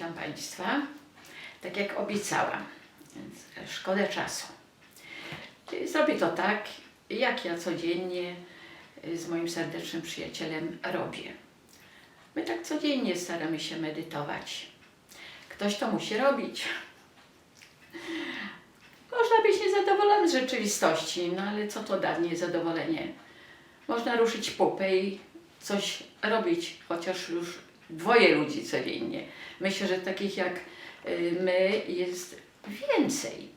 Witam Państwa. Tak jak obiecałam, więc szkoda czasu. Zrobię to tak, jak ja codziennie z moim serdecznym przyjacielem robię. My tak codziennie staramy się medytować. Ktoś to musi robić. Można być niezadowolony z rzeczywistości, no ale co to da niezadowolenie? Można ruszyć pupę i coś robić, chociaż już dwoje ludzi codziennie. Myślę, że takich jak y, my jest więcej.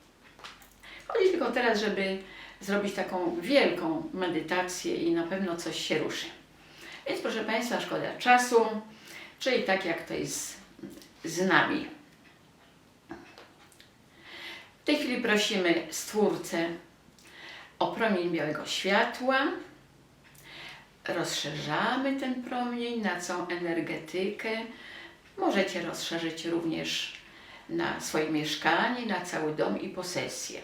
Chodzi tylko teraz, żeby zrobić taką wielką medytację i na pewno coś się ruszy. Więc proszę Państwa, szkoda czasu, czyli tak jak to jest z nami. W tej chwili prosimy Stwórcę o promień białego światła. Rozszerzamy ten promień na całą energetykę. Możecie rozszerzyć również na swoje mieszkanie, na cały dom i posesję.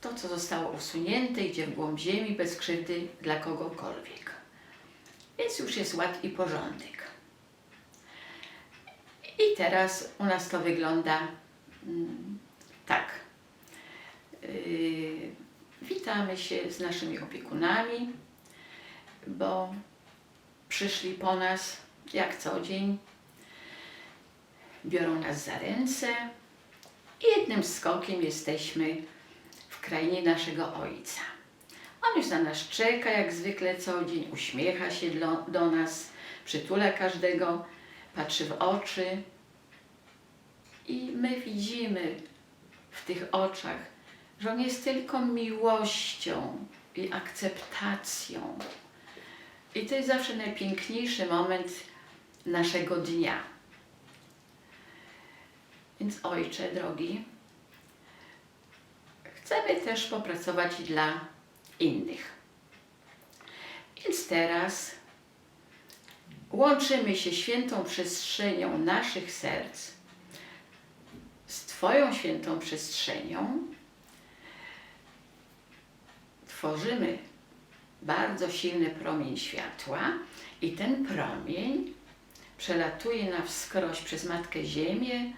To, co zostało usunięte, idzie w głąb ziemi bez krzywdy dla kogokolwiek. Więc już jest ład i porządek. I teraz u nas to wygląda mm, tak. Yy, witamy się z naszymi opiekunami, bo przyszli po nas jak co dzień, biorą nas za ręce i jednym skokiem jesteśmy w krainie naszego Ojca. On już na nas czeka, jak zwykle co dzień, uśmiecha się do, do nas, przytula każdego, patrzy w oczy i my widzimy w tych oczach, że On jest tylko miłością i akceptacją. I to jest zawsze najpiękniejszy moment naszego dnia. Więc Ojcze drogi, chcemy też popracować dla innych. Więc teraz łączymy się świętą przestrzenią naszych serc z Twoją świętą przestrzenią. Tworzymy bardzo silny promień światła i ten promień przelatuje na wskroś przez Matkę Ziemię,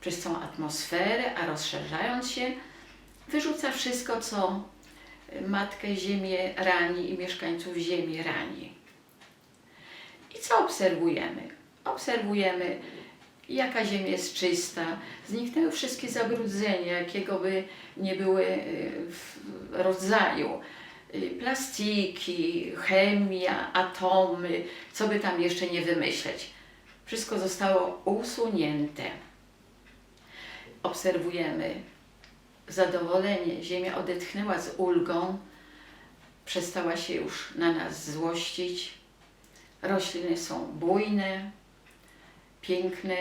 przez całą atmosferę, a rozszerzając się, wyrzuca wszystko, co Matkę Ziemię rani i mieszkańców Ziemi rani. I co obserwujemy? Obserwujemy, jaka Ziemia jest czysta, zniknęły wszystkie zabrudzenia, jakiego by nie były w rodzaju plastiki, chemia, atomy, co by tam jeszcze nie wymyśleć. Wszystko zostało usunięte. Obserwujemy zadowolenie. Ziemia odetchnęła z ulgą, przestała się już na nas złościć. Rośliny są bujne, piękne.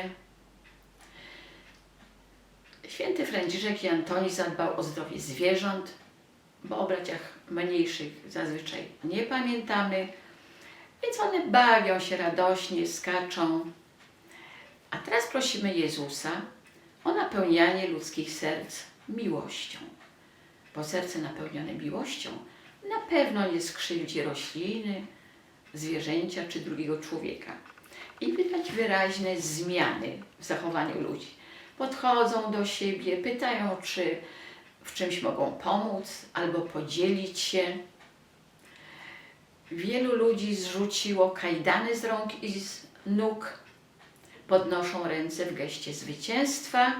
Święty Franciszek i Antoni zadbał o zdrowie zwierząt, bo o braciach mniejszych zazwyczaj nie pamiętamy, więc one bawią się radośnie, skaczą. A teraz prosimy Jezusa o napełnianie ludzkich serc miłością. Bo serce napełnione miłością na pewno nie skrzywdzi rośliny, zwierzęcia czy drugiego człowieka. I widać wyraźne zmiany w zachowaniu ludzi. Podchodzą do siebie, pytają, czy w czymś mogą pomóc albo podzielić się. Wielu ludzi zrzuciło kajdany z rąk i z nóg, podnoszą ręce w geście zwycięstwa,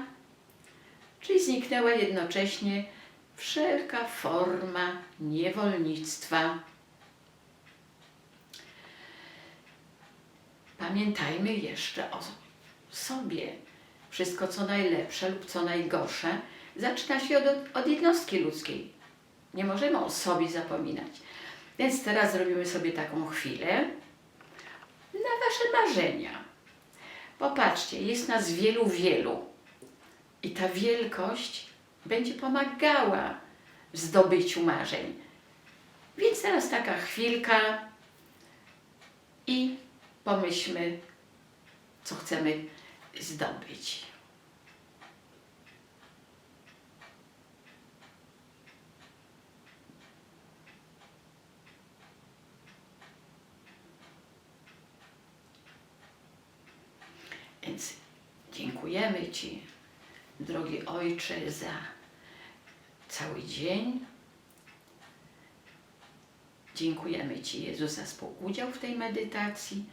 czyli zniknęła jednocześnie wszelka forma niewolnictwa. Pamiętajmy jeszcze o sobie. Wszystko, co najlepsze lub co najgorsze, zaczyna się od, od jednostki ludzkiej. Nie możemy o sobie zapominać. Więc teraz zrobimy sobie taką chwilę na Wasze marzenia. Popatrzcie, jest nas wielu, wielu. I ta wielkość będzie pomagała w zdobyciu marzeń. Więc teraz taka chwilka i pomyślmy, co chcemy zdobyć. Więc dziękujemy Ci, drogi Ojcze, za cały dzień. Dziękujemy Ci, Jezu, za współudział w tej medytacji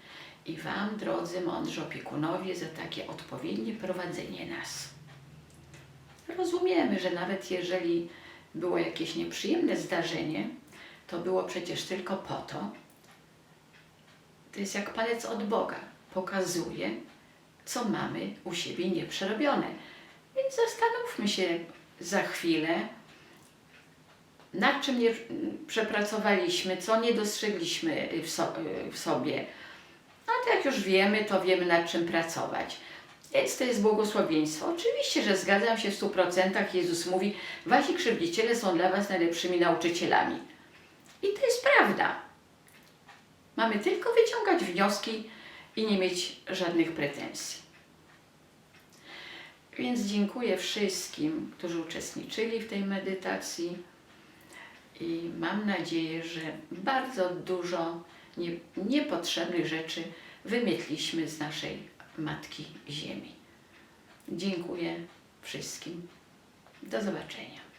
i Wam, drodzy mądrzy opiekunowie, za takie odpowiednie prowadzenie nas. Rozumiemy, że nawet jeżeli było jakieś nieprzyjemne zdarzenie, to było przecież tylko po to, to jest jak palec od Boga, pokazuje, co mamy u siebie nieprzerobione. Więc zastanówmy się za chwilę, nad czym nie przepracowaliśmy, co nie dostrzegliśmy w, so, w sobie. No to jak już wiemy, to wiemy nad czym pracować. Więc to jest błogosławieństwo. Oczywiście, że zgadzam się w stu procentach. Jezus mówi, wasi krzywdziciele są dla was najlepszymi nauczycielami. I to jest prawda. Mamy tylko wyciągać wnioski i nie mieć żadnych pretensji. Więc dziękuję wszystkim, którzy uczestniczyli w tej medytacji i mam nadzieję, że bardzo dużo nie, niepotrzebnych rzeczy wymietliśmy z naszej Matki Ziemi. Dziękuję wszystkim. Do zobaczenia.